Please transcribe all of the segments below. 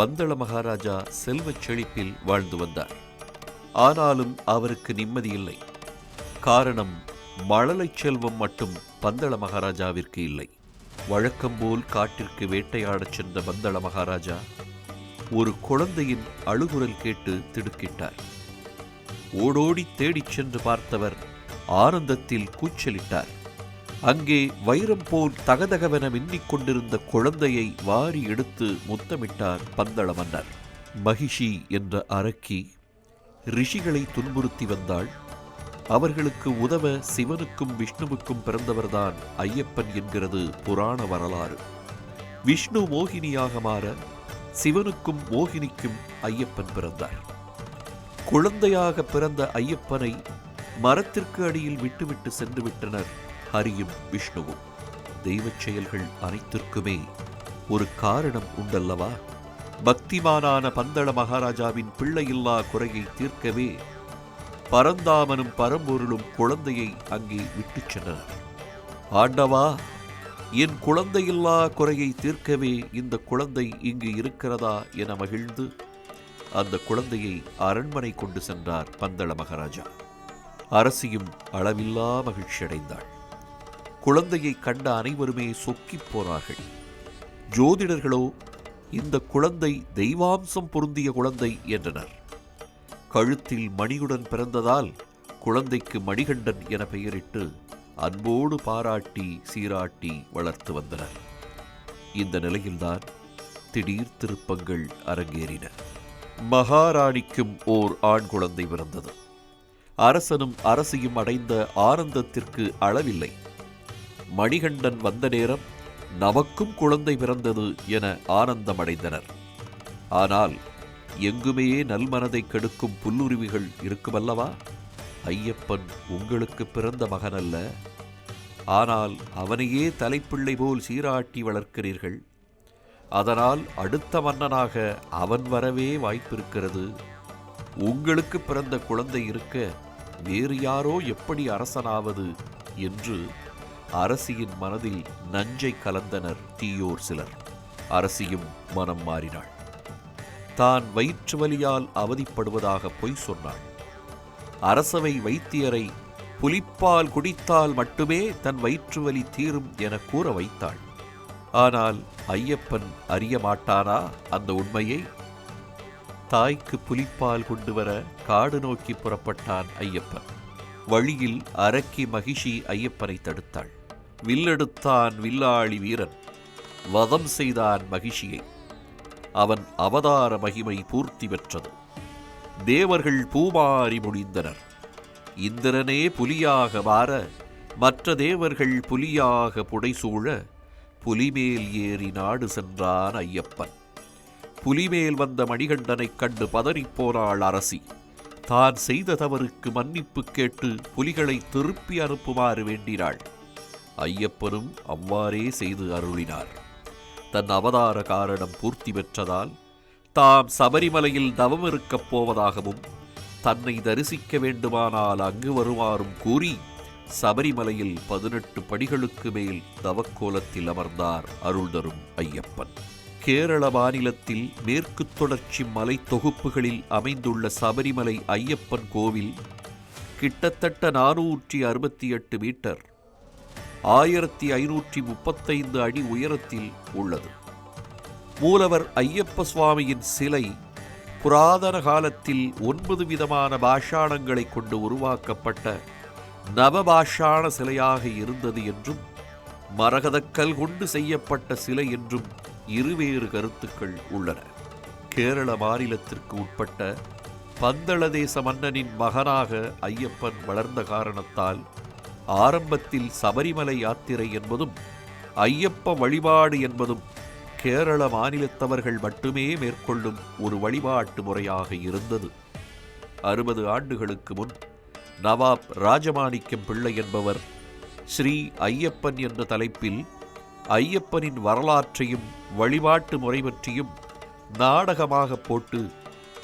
பந்தள மகாராஜா செல்வச் செழிப்பில் வாழ்ந்து வந்தார். ஆனாலும் அவருக்கு நிம்மதி இல்லை. காரணம் மழலைச் செல்வம் மட்டும் பந்தள மகாராஜாவிற்கு இல்லை. வழக்கம்போல் காட்டிற்கு வேட்டையாடச் சென்ற பந்தள மகாராஜா ஒரு குழந்தையின் அழுகுரல் கேட்டு திடுக்கிட்டார். ஓடோடி தேடிச் சென்று பார்த்தவர் ஆனந்தத்தில் கூச்சலிட்டார். அங்கே வைரம் போல் தகதகவென மின்னிக் கொண்டிருந்த குழந்தையை வாரி எடுத்து முத்தமிட்டார் பந்தள மன்னர். மகிஷி என்ற அரக்கி ரிஷிகளை துன்புறுத்தி வந்தாள். அவர்களுக்கு உதவ சிவனுக்கும் விஷ்ணுவுக்கும் பிறந்தவர்தான் ஐயப்பன் என்கிறது புராண வரலாறு. விஷ்ணு மோகினியாக மாற சிவனுக்கும் மோகினிக்கும் ஐயப்பன் பிறந்தார். குழந்தையாக பிறந்த ஐயப்பனை மரத்திற்கு அடியில் விட்டுவிட்டு சென்று விட்டனர் ஹரியும் விஷ்ணுவும். தெய்வச் செயல்கள் அனைத்திற்குமே ஒரு காரணம் உண்டல்லவா? பக்திமானான பந்தள மகாராஜாவின் பிள்ளையில்லா குறையை தீர்க்கவே பரந்தாமனும் பரம்பொருளும் குழந்தையை அங்கே விட்டுச் சென்றனர். ஆண்டவா என் குழந்தையில்லா குறையை தீர்க்கவே இந்த குழந்தை இங்கு இருக்கிறதா என மகிழ்ந்து அந்த குழந்தையை அரண்மனை கொண்டு சென்றார் பந்தள மகாராஜா. அரசியும் அளவில்லா மகிழ்ச்சியடைந்தாள். குழந்தையை கண்ட அனைவருமே சொக்கிப் போனார்கள். ஜோதிடர்களோ இந்த குழந்தை தெய்வாம்சம் பொருந்திய குழந்தை என்றனர். கழுத்தில் மணியுடன் பிறந்ததால் குழந்தைக்கு மணிகண்டன் என பெயரிட்டு அன்போடு பாராட்டி சீராட்டி வளர்த்து வந்தனர். இந்த நிலையில்தான் திடீர் திருப்பங்கள் அரங்கேறின. மகாராணிக்கும் ஓர் ஆண் குழந்தை பிறந்தது. அரசனும் அரசியும் அடைந்த ஆனந்தத்திற்கு அளவில்லை. மணிகண்டன் வந்த நேரம் நமக்கும் குழந்தை பிறந்தது என ஆனந்தமடைந்தனர். ஆனால் எங்குமே நல்மனதை கெடுக்கும் புல்லுருவிகள் இருக்குமல்லவா? ஐயப்பன் உங்களுக்கு பிறந்த மகனல்ல. ஆனால் அவனையே தலைப்பிள்ளை போல் சீராட்டி வளர்க்கிறீர்கள். அதனால் அடுத்த மன்னனாக அவன் வரவே வாய்ப்பிருக்கிறது. உங்களுக்கு பிறந்த குழந்தை இருக்க வேறு யாரோ எப்படி அரசனாவது என்று அரசியின் மனதில் நஞ்சை கலந்தனர் தீயோர் சிலர். அரசியும் மனம் மாறினாள். தான் வயிற்று வலியால் அவதிப்படுவதாக பொய் சொன்னாள் அரசவை வைத்தியரை புலிப்பால் குடித்தால் மட்டுமே தன் வயிற்று வலி தீரும் என கூற வைத்தாள். ஆனால் ஐயப்பன் அறிய மாட்டானா அந்த உண்மையை? தாய்க்கு புலிப்பால் கொண்டு வர காடு நோக்கி புறப்பட்டான் ஐயப்பன். வழியில் அரக்கி மகிஷி ஐயப்பனை தடுத்தாள். வில்லெடுத்தான் வில்லாளி வீரன். வதம் செய்தான் மகிஷியை அவன் அவதார மகிமை பூர்த்தி பெற்றது. தேவர்கள் பூமாறி முடிந்தனர். இந்திரனே புலியாக மாற மற்ற தேவர்கள் புலியாக புடைசூழ புலிமேல் ஏறி நாடு சென்றான் ஐயப்பன். புலிமேல் வந்த மணிகண்டனைக் கண்டு பதறிப்போனாள் அரசி. தான் செய்த தவறுக்கு மன்னிப்பு கேட்டு புலிகளை திருப்பி அனுப்புமாறு வேண்டினாள். ஐயப்பனும் அவ்வாறே செய்து அருளினார். தன் அவதார காரணம் பூர்த்தி பெற்றதால் தாம் சபரிமலையில் தவம் இருக்கப் போவதாகவும் தன்னை தரிசிக்க வேண்டுமானால் அங்கு வருமாறும் கூறி சபரிமலையில் பதினெட்டு படிகளுக்கு மேல் தவக்கோலத்தில் அமர்ந்தார் அருள்தரும் ஐயப்பன். கேரள மாநிலத்தில் மேற்கு தொடர்ச்சி மலை தொகுப்புகளில் அமைந்துள்ள சபரிமலை ஐயப்பன் கோவில் கிட்டத்தட்ட நானூற்றி அறுபத்தி எட்டு மீட்டர். ஆயிரத்தி ஐநூற்றி முப்பத்தைந்து அடி உயரத்தில் உள்ளது. மூலவர் ஐயப்ப சுவாமியின் சிலை புராதன காலத்தில் ஒன்பது விதமான பாஷாணங்களை கொண்டு உருவாக்கப்பட்ட நவபாஷாண சிலையாக இருந்தது என்றும் மரகதக்கல் கொண்டு செய்யப்பட்ட சிலை என்றும் இருவேறு கருத்துக்கள் உள்ளன. கேரள மாநிலத்திற்கு உட்பட்ட பந்தளதேச மன்னனின் மகனாக ஐயப்பன் வளர்ந்த காரணத்தால் ஆரம்பத்தில் சபரிமலை யாத்திரை என்பதும் ஐயப்ப வழிபாடு என்பதும் கேரள மாநிலத்தவர்கள் மட்டுமே மேற்கொள்ளும் ஒரு வழிபாட்டு முறையாக இருந்தது. அறுபது ஆண்டுகளுக்கு முன் நவாப் ராஜமாணிக்கம் பிள்ளை என்பவர் ஸ்ரீ ஐயப்பன் என்ற தலைப்பில் ஐயப்பனின் வரலாற்றையும் வழிபாட்டு முறை பற்றியும் நாடகமாக போட்டு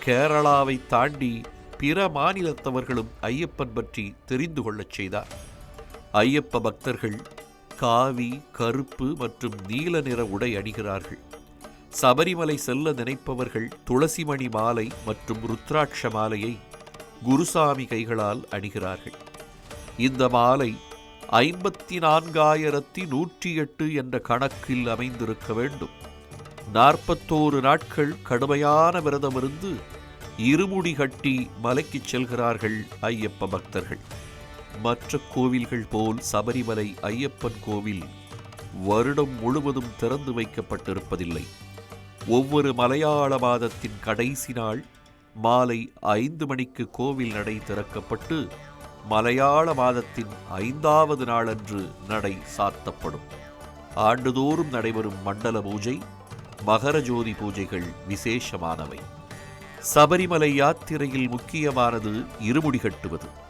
கேரளாவை தாண்டி பிற மாநிலத்தவர்களும் ஐயப்பன் பற்றி தெரிந்து கொள்ளச் செய்தார். ஐயப்ப பக்தர்கள் காவி கருப்பு மற்றும் நீல நிற உடை அணிகிறார்கள். சபரிமலை செல்ல நினைப்பவர்கள் துளசிமணி மாலை மற்றும் ருத்ராட்ச மாலையை குருசாமி கைகளால் அணிகிறார்கள். இந்த மாலை ஐம்பத்தி நான்காயிரத்தி நூற்றி எட்டு என்ற கணக்கில் அமைந்திருக்க வேண்டும். நாற்பத்தோரு நாட்கள் கடுமையான விரதமிருந்து இருமுடி கட்டி மலைக்குச் செல்கிறார்கள் ஐயப்ப பக்தர்கள். மற்ற கோவில்கள் போல் சபரிமலை ஐயப்பன் கோவில் வருடம் முழுவதும் திறந்து வைக்கப்பட்டிருப்பதில்லை. ஒவ்வொரு மலையாள மாதத்தின் கடைசி நாள் மாலை ஐந்து மணிக்கு கோவில் நடை திறக்கப்பட்டு மலையாள மாதத்தின் ஐந்தாவது நாளன்று நடை சாத்தப்படும். ஆண்டுதோறும் நடைபெறும் மண்டல பூஜை மகர ஜோதி பூஜைகள் விசேஷமானவை. சபரிமலை யாத்திரையில் முக்கியமானது இருமுடி கட்டுவது.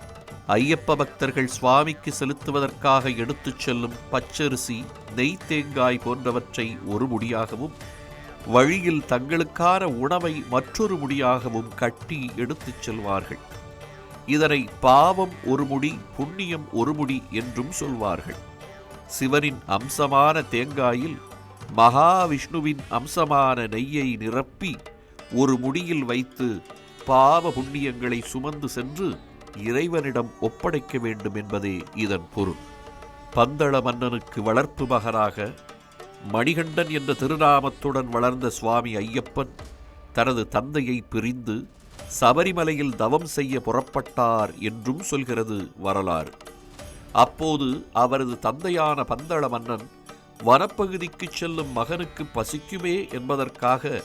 ஐயப்ப பக்தர்கள் சுவாமிக்கு செலுத்துவதற்காக எடுத்துச் செல்லும் பச்சரிசி நெய் தேங்காய் போன்றவற்றை ஒரு முடியாகவும் வழியில் தங்களுக்கான உணவை மற்றொரு முடியாகவும் கட்டி எடுத்துச் செல்வார்கள். இதனை பாவம் ஒரு முடி புண்ணியம் ஒரு முடி என்றும் சொல்வார்கள். சிவனின் அம்சமான தேங்காயில் மகாவிஷ்ணுவின் அம்சமான நெய்யை நிரப்பி ஒரு முடியில் வைத்து பாவ புண்ணியங்களை சுமந்து சென்று இறைவனிடம் ஒப்படைக்க வேண்டும் என்பதே இதன் பொருள். பந்தள மன்னனுக்கு வளர்ப்பு மகனாக மணிகண்டன் என்ற திருநாமத்துடன் வளர்ந்த சுவாமி ஐயப்பன் தனது தந்தையை பிரிந்து சபரிமலையில் தவம் செய்ய புறப்பட்டார் என்றும் சொல்கிறது வரலாறு. அப்போது அவரது தந்தையான பந்தள மன்னன் வனப்பகுதிக்குச் செல்லும் மகனுக்கு பசிக்குமே என்பதற்காக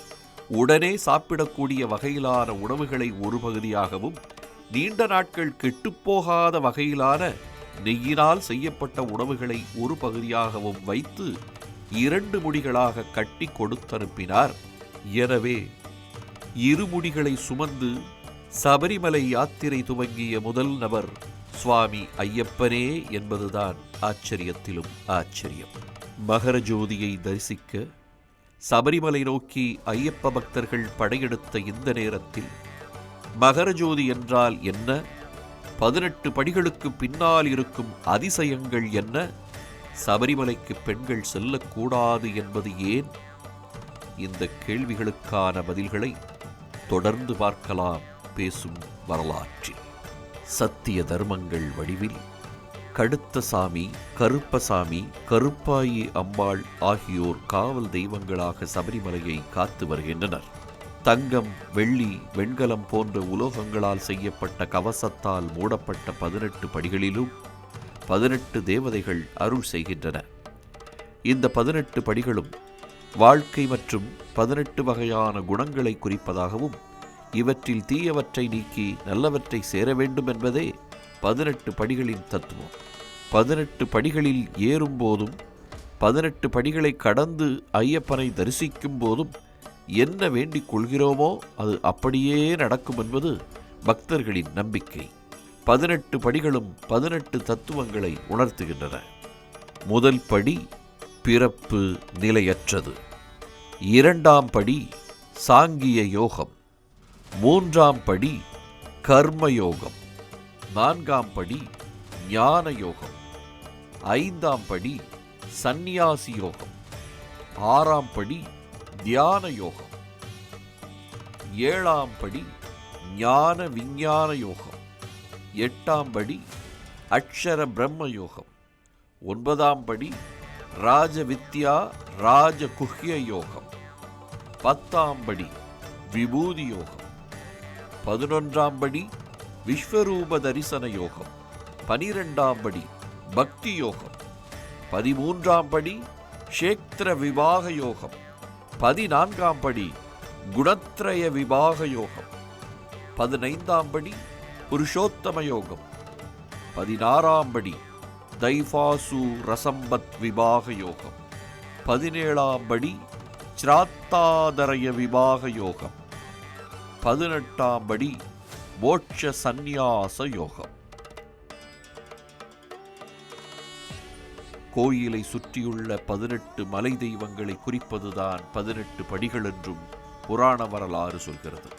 உடனே சாப்பிடக்கூடிய வகையிலான உணவுகளை ஒரு பகுதியாகவும் நீண்ட நாட்கள் கெட்டுப்போகாத வகையிலான நெய்யினால் செய்யப்பட்ட உணவுகளை ஒரு பகுதியாகவும் வைத்து இரண்டு முடிகளாக கட்டி கொடுத்தனுப்பினார். எனவே இருமுடிகளை சுமந்து சபரிமலை யாத்திரை துவங்கிய முதல் நபர் சுவாமி ஐயப்பனே என்பதுதான் ஆச்சரியத்திலும் ஆச்சரியம். மகர ஜோதியை தரிசிக்க சபரிமலை நோக்கி ஐயப்ப பக்தர்கள் படையெடுத்த இந்த நேரத்தில் மகர ஜோதி என்றால் என்ன? பதினெட்டு படிகளுக்கு பின்னால் இருக்கும் அதிசயங்கள் என்ன? சபரிமலைக்கு பெண்கள் செல்லக்கூடாது என்பது ஏன்? இந்த கேள்விகளுக்கான பதில்களை தொடர்ந்து பார்க்கலாம் பேசும் வரலாற்றில். சத்திய தர்மங்கள் வடிவில் கடுத்தசாமி கருப்பசாமி கருப்பாயி அம்பாள் ஆகியோர் காவல் தெய்வங்களாக சபரிமலையை காத்து வருகின்றனர். தங்கம் வெள்ளி வெண்கலம் போன்ற உலோகங்களால் செய்யப்பட்ட கவசத்தால் மூடப்பட்ட பதினெட்டு படிகளிலும் பதினெட்டு தேவதைகள் அருள் செய்கின்றன. இந்த பதினெட்டு படிகளும் வாழ்க்கை மற்றும் பதினெட்டு வகையான குணங்களை குறிப்பதாகவும் இவற்றில் தீயவற்றை நீக்கி நல்லவற்றை சேர வேண்டும் என்பதே பதினெட்டு படிகளின் தத்துவம். பதினெட்டு படிகளில் ஏறும்போதும் பதினெட்டு படிகளை கடந்து ஐயப்பனை தரிசிக்கும் போதும் என்ன வேண்டிக் கொள்கிறோமோ அது அப்படியே நடக்கும் என்பது பக்தர்களின் நம்பிக்கை. பதினெட்டு படிகளும் பதினெட்டு தத்துவங்களை உணர்த்துகின்றன. முதல் படி பிறப்பு நிலையற்றது. இரண்டாம் படி சாங்கிய யோகம். மூன்றாம் படி கர்ம யோகம். நான்காம் படி ஞான யோகம். ஐந்தாம் படி சந்நியாசி யோகம். ஆறாம் படி தியான யோகம். ஏழாம் படி ஞான விஞ்ஞான யோகம். எட்டாம் படி அக்ஷர பிரம்ம யோகம். ஒன்பதாம் படி ராஜ வித்யா ராஜ குஹ்ய யோகம். பத்தாம் படி விபூதி யோகம். பதினொன்றாம் படி விஸ்வரூப தரிசன யோகம். பனிரெண்டாம் படி பக்தி யோகம். பதிமூன்றாம் படி க்ஷேத்திர விவாக யோகம். பதினான்காம் படி குணத்ரய விபாக யோகம். பதினைந்தாம் படி புருஷோத்தம யோகம். பதினாறாம் படி தைபாசு ரசம்பத் விபாக யோகம். பதினேழாம் படி சிராத்தாதரய விபாக யோகம். பதினெட்டாம் படி மோட்ச சந்நியாச யோகம். கோயிலை சுற்றியுள்ள பதினெட்டு மலை தெய்வங்களை குறிப்பதுதான் பதினெட்டு படிகள் என்றும் புராண வரலாறு சொல்கிறது.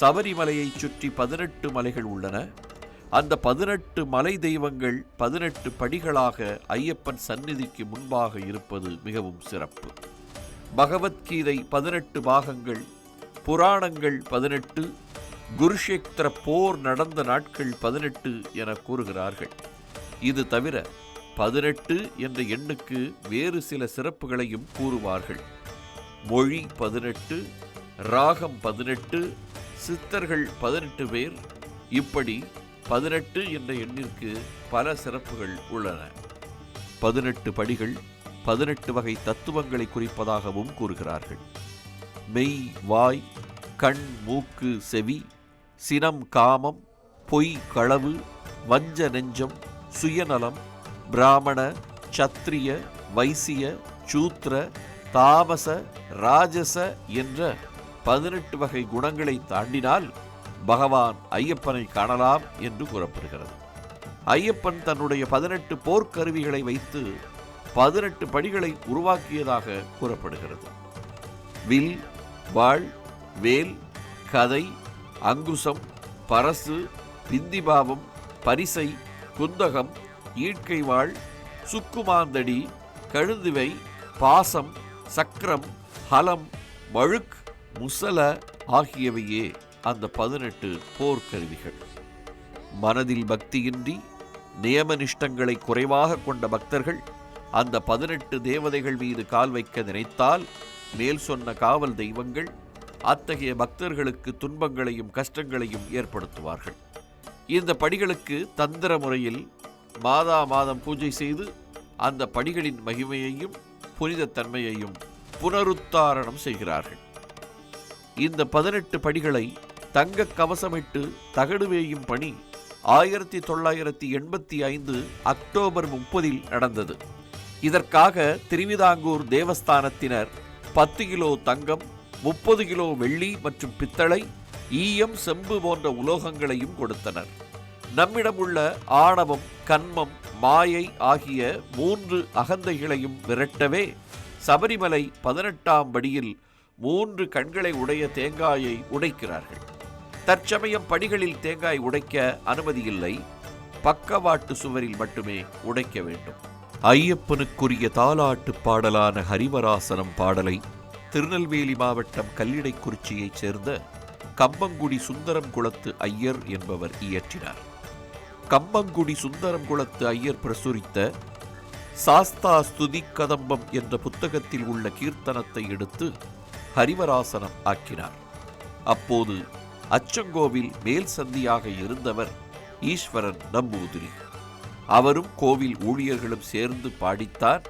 சபரிமலையைச் சுற்றி பதினெட்டு மலைகள் உள்ளன. அந்த பதினெட்டு மலை தெய்வங்கள் பதினெட்டு படிகளாக ஐயப்பன் சந்நிதிக்கு முன்பாக இருப்பது மிகவும் சிறப்பு. பகவத்கீதை பதினெட்டு பாகங்கள் புராணங்கள் பதினெட்டு குருஷேத்திர போர் நடந்த நாட்கள் பதினெட்டு என கூறுகிறார்கள். இது தவிர பதினெட்டு என்ற எண்ணுக்கு வேறு சில சிறப்புகளையும் கூறுவார்கள். மொழி பதினெட்டு ராகம் பதினெட்டு சித்தர்கள் பதினெட்டு பேர். இப்படி பதினெட்டு என்ற எண்ணிற்கு பல சிறப்புகள் உள்ளன. பதினெட்டு படிகள் பதினெட்டு வகை தத்துவங்களை குறிப்பதாகவும் கூறுகிறார்கள். மெய் வாய் கண் மூக்கு செவி சினம் காமம் பொய் களவு வஞ்ச நெஞ்சம் சுயநலம் பிராமண சத்திரிய வைசிய சூத்ர தாமச ராஜச என்ற பதினெட்டு வகை குணங்களை தாண்டினால் பகவான் ஐயப்பனை காணலாம் என்று கூறப்படுகிறது. ஐயப்பன் தன்னுடைய பதினெட்டு போர்க்கருவிகளை வைத்து பதினெட்டு படிகளை உருவாக்கியதாக கூறப்படுகிறது. வில் வாழ் வேல் கதை அங்குசம் பரசு பிந்திபாவம் பரிசை குந்தகம் ஈட்கைவாள் சுக்குமாந்தடி கழுதுவை பாசம் சக்கரம் ஹலம் மழுக் முசல ஆகியவையே அந்த பதினெட்டு போர்க்கருவிகள். மனதில் பக்தியின்றி நியமனிஷ்டங்களை குறைவாக கொண்ட பக்தர்கள் அந்த பதினெட்டு தேவதைகள் மீது கால் வைக்க நினைத்தால் மேல் சொன்ன காவல் தெய்வங்கள் அத்தகைய பக்தர்களுக்கு துன்பங்களையும் கஷ்டங்களையும் ஏற்படுத்துவார்கள். இந்த படிகளுக்கு தந்திர முறையில் மாதா மாதம் பூஜை செய்து அந்த படிகளின் மகிமையையும் புனிதத்தன்மையையும் புனருத்தாரணம் செய்கிறார்கள். இந்த பதினெட்டு படிகளை தங்க கவசமிட்டு தகடு வேயும் பணி ஆயிரத்தி தொள்ளாயிரத்தி எண்பத்தி ஐந்து அக்டோபர் முப்பதில் நடந்தது. இதற்காக திருவிதாங்கூர் தேவஸ்தானத்தினர் பத்து கிலோ தங்கம் முப்பது கிலோ வெள்ளி மற்றும் பித்தளை ஈயம் செம்பு போன்ற உலோகங்களையும் கொடுத்தனர். நம்மிடம் உள்ள ஆணவம் கன்மம் மாயை ஆகிய மூன்று அகந்தைகளையும் விரட்டவே சபரிமலை பதினெட்டாம் படியில் மூன்று கண்களை உடைய தேங்காயை உடைக்கிறார்கள். தற்சமயம் படிகளில் தேங்காய் உடைக்க அனுமதி இல்லை. பக்கவாட்டு சுவரில் மட்டுமே உடைக்க வேண்டும். ஐயப்பனுக்குரிய தாலாட்டு பாடலான ஹரிவராசனம் பாடலை திருநெல்வேலி மாவட்டம் கல்லிடைக்குறிச்சியைச் சேர்ந்த கம்பங்குடி சுந்தரம் குளத்து ஐயர் என்பவர் இயற்றினார். கம்பங்குடி சுந்தரம் குளத்து ஐயர் பிரசுரித்த சாஸ்தா ஸ்துதி கதம்பம் என்ற புத்தகத்தில் உள்ள கீர்த்தனத்தை எடுத்து ஹரிவராசனம் ஆக்கினார். அப்போது அச்சங்கோவில் மேல் சந்தியாக இருந்தவர் ஈஸ்வரன் நம்பூதிரி. அவரும் கோவில் ஊழியர்களும் சேர்ந்து பாடித்தான்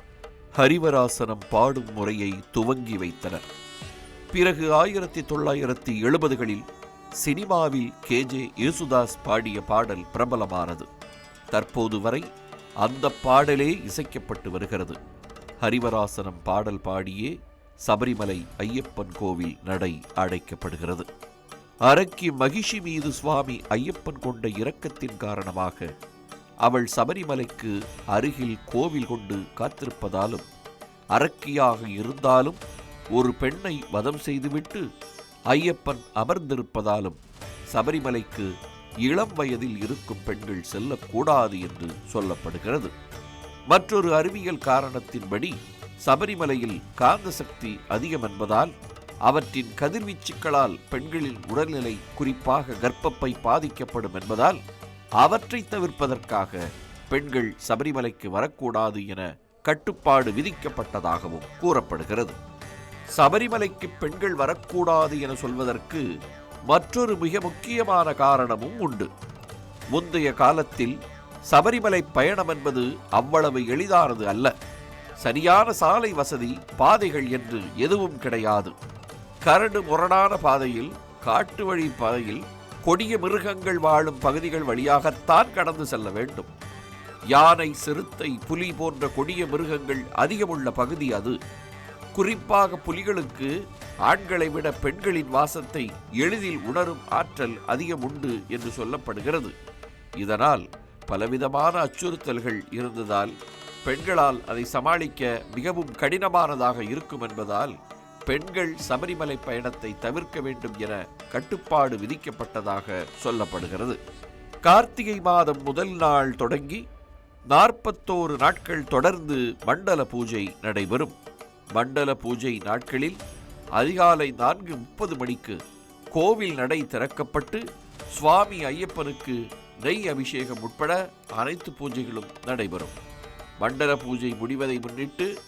ஹரிவராசனம் பாடும் முறையை துவங்கி வைத்தனர். பிறகு ஆயிரத்தி தொள்ளாயிரத்தி எழுபதுகளில் சினிமாவில் கே. ஜே. யேசுதாஸ் பாடிய பாடல் பிரபலமானது. தற்போது வரை அந்த பாடலே இசைக்கப்பட்டு வருகிறது. ஹரிவராசனம் பாடல் பாடியே சபரிமலை ஐயப்பன் கோவில் நடை அடைக்கப்படுகிறது. அரக்கி மகிஷி மீது சுவாமி ஐயப்பன் கொண்ட இரக்கத்தின் காரணமாக அவள் சபரிமலைக்கு அருகில் கோவில் கொண்டு காத்திருப்பதாலும் அரக்கியாக இருந்தாலும் ஒரு பெண்ணை வதம் செய்துவிட்டு ஐயப்பன் அமர்ந்திருப்பதாலும் சபரிமலைக்கு இளம் வயதில் இருக்கும் பெண்கள் செல்லக்கூடாது என்று சொல்லப்படுகிறது. மற்றொரு அறிவியல் காரணத்தின்படி சபரிமலையில் காந்த சக்தி அதிகம் என்பதால் அவற்றின் கதிர்வீச்சுக்களால் பெண்களின் உடல்நிலை குறிப்பாக கர்ப்பப்பை பாதிக்கப்படும் என்பதால் அவற்றை தவிர்ப்பதற்காக பெண்கள் சபரிமலைக்கு வரக்கூடாது என கட்டுப்பாடு விதிக்கப்பட்டதாகவும் கூறப்படுகிறது. சபரிமலைக்கு பெண்கள் வரக்கூடாது என சொல்வதற்கு மற்றொரு மிக முக்கியமான காரணமும் உண்டு. முந்தைய காலத்தில் சபரிமலை பயணம் என்பது அவ்வளவு எளிதானது அல்ல. சரியான சாலை வசதி பாதைகள் என்று எதுவும் கிடையாது. கரடு முரடான பாதையில் காட்டு வழி பாதையில் கொடிய மிருகங்கள் வாழும் பகுதிகள் வழியாகத்தான் கடந்து செல்ல வேண்டும். யானை சிறுத்தை புலி போன்ற கொடிய மிருகங்கள் அதிகமுள்ள பகுதி அது. குறிப்பாக புலிகளுக்கு ஆண்களை விட பெண்களின் வாசத்தை எளிதில் உணரும் ஆற்றல் அதிகம் உண்டு என்று சொல்லப்படுகிறது. இதனால் பலவிதமான அச்சுறுத்தல்கள் இருந்ததால் பெண்களால் அதை சமாளிக்க மிகவும் கடினமானதாக இருக்கும் என்பதால் பெண்கள் சபரிமலை பயணத்தை தவிர்க்க வேண்டும் என கட்டுப்பாடு விதிக்கப்பட்டதாக சொல்லப்படுகிறது. கார்த்திகை மாதம் முதல் நாள் தொடங்கி நாற்பத்தோரு நாட்கள் தொடர்ந்து மண்டல பூஜை நடைபெறும். மண்டல பூஜை நாட்களில் அதிகாலை நான்கு முப்பது மணிக்கு கோவில் நடை திறக்கப்பட்டு சுவாமி ஐயப்பனுக்கு நெய் அபிஷேகம் உட்பட அனைத்து பூஜைகளும் நடைபெறும். மண்டல பூஜை முடிவதை முன்னிட்டு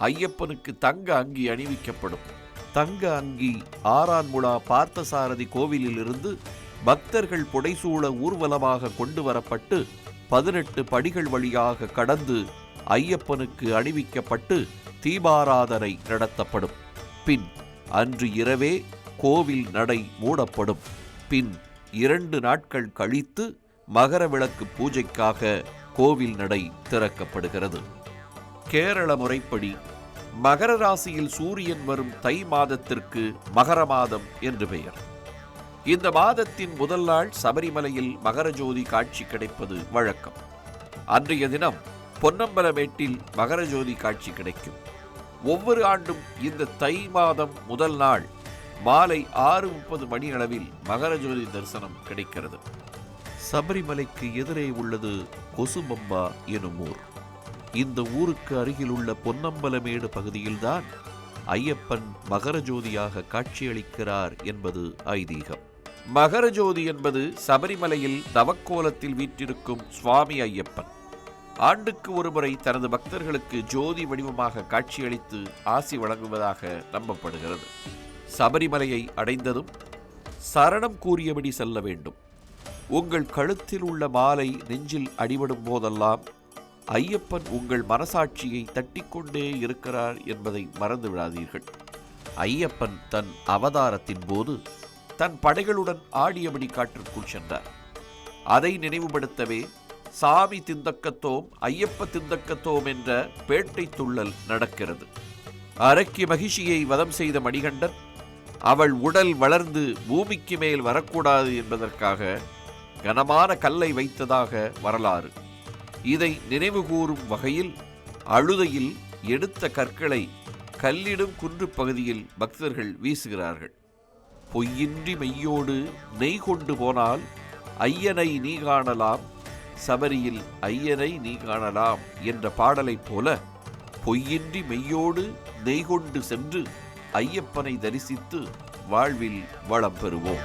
ஐயப்பனுக்கு தங்க அங்கி அணிவிக்கப்படும். தங்க அங்கி ஆறான்முளா பார்த்தசாரதி கோவிலிலிருந்து பக்தர்கள் புடைசூழ ஊர்வலமாக கொண்டு வரப்பட்டு பதினெட்டு படிகள் வழியாக கடந்து ஐயப்பனுக்கு அணிவிக்கப்பட்டு தீபாராதனை நடத்தப்படும். பின் அன்று இரவே கோவில் நடை மூடப்படும். பின் இரண்டு நாட்கள் கழித்து மகர விளக்கு பூஜைக்காக கோவில் நடை திறக்கப்படுகிறது. கேரள முறைப்படி மகர ராசியில் சூரியன் வரும் தை மாதத்திற்கு மகர மாதம் என்று பெயர். இந்த மாதத்தின் முதல் நாள் சபரிமலையில் மகர ஜோதி காட்சி கிடைப்பது வழக்கம். அன்றைய தினம் பொன்னம்பலமேட்டில் மகர ஜோதி காட்சி கிடைக்கும். ஒவ்வொரு ஆண்டும் இந்த தை மாதம் முதல் நாள் மாலை ஆறு முப்பது மணி அளவில் மகர ஜோதி தரிசனம் கிடைக்கிறது. சபரிமலைக்கு எதிரே உள்ளது கொசுபம்பா எனும் ஊர். இந்த ஊருக்கு அருகில் உள்ள பொன்னம்பலமேடு பகுதியில்தான் ஐயப்பன் மகர ஜோதியாக காட்சியளிக்கிறார் என்பது ஐதீகம். மகர ஜோதி என்பது சபரிமலையில் தவக்கோலத்தில் வீற்றிருக்கும் சுவாமி ஐயப்பன். ஆண்டுக்கு ஒருமுறை தனது பக்தர்களுக்கு ஜோதி வடிவமாக காட்சியளித்து ஆசி வழங்குவதாக நம்பப்படுகிறது. சபரிமலையை அடைந்ததும் சரணம் கூறியபடி செல்ல வேண்டும். உங்கள் கழுத்தில் உள்ள மாலை நெஞ்சில் அடிபடும் போதெல்லாம் ஐயப்பன் உங்கள் மனசாட்சியை தட்டிக்கொண்டே இருக்கிறார் என்பதை மறந்து விடாதீர்கள். ஐயப்பன் தன் அவதாரத்தின் போது தன் படைகளுடன் ஆடியபடி காற்றுக்குள் சென்றார். அதை நினைவுபடுத்தவே சாமி திந்தக்கத்தோம் ஐயப்ப திந்தக்கத்தோம் என்ற பேட்டை துள்ளல் நடக்கிறது. அரக்கி மகிஷியை வதம் செய்த மணிகண்டன் அவள் உடல் வளர்ந்து பூமிக்கு மேல் வரக்கூடாது என்பதற்காக கனமான கல்லை வைத்ததாக வரலாறு. இதை நினைவுகூறும் வகையில் அழுதையில் எடுத்த கற்களை கல்லிடும் குன்று பகுதியில் பக்தர்கள் வீசுகிறார்கள். பொய்யின்றி மெய்யோடு நெய் கொண்டு போனால் ஐயனை நீ காணலாம் சபரியில் ஐயரை நீ காணலாம் என்ற பாடலைப் போல பொய்யின்றி மெய்யோடு நெய் கொண்டு சென்று ஐயப்பனை தரிசித்து வாழ்வில் வளம் பெறுவோம்.